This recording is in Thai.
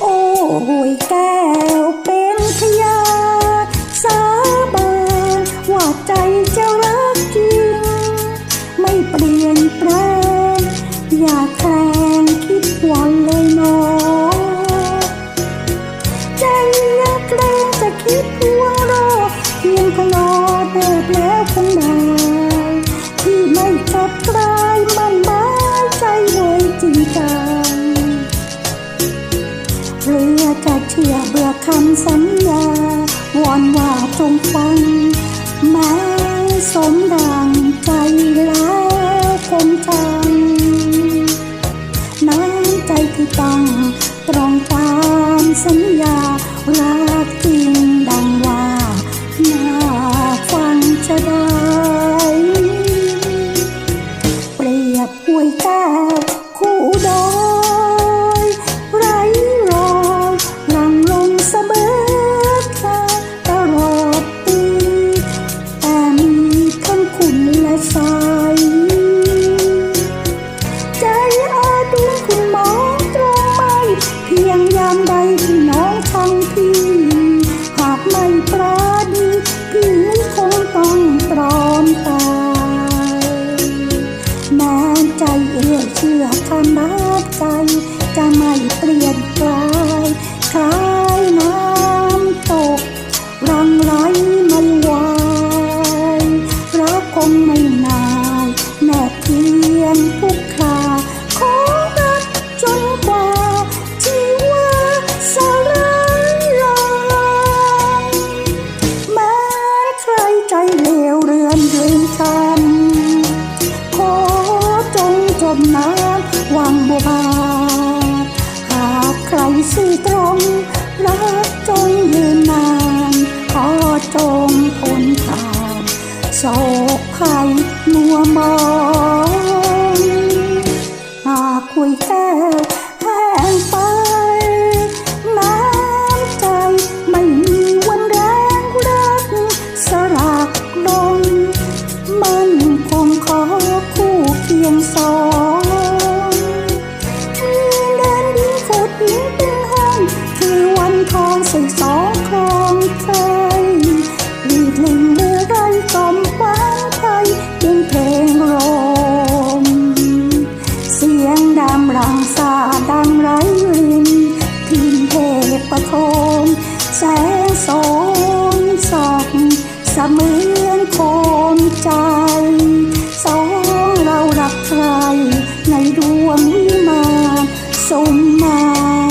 โอ้ยแก้วเป็นพยาสาบานว่าใจจะรั คิดว่าเราเพียงพลอเดิบแล้วคงได้ที่ไม่จับกลายมันหมายใจเลยจริงจังเรือจะเชื่อเบื่อคำสัญญาวอนว่าจงฟังแม้สมดังใจแล้วคงจังน้ำใจที่ต้องตรองตามสัญญารักจริง อื้อคำนับใจ จะไม่เปลี่ยนแปลงคล้ายน้ำตก รังไหลไม่ไหวรักคงไม่นายแนบเทียนทุกคราขอรักจนกว่าชีวาสลายลายแม้ใครใจเลว จงทนทานโศกภัยมัวมองหากคุยแก้ เสมือนโคมใจ สองเรารักใครในดวงวิมานสมมา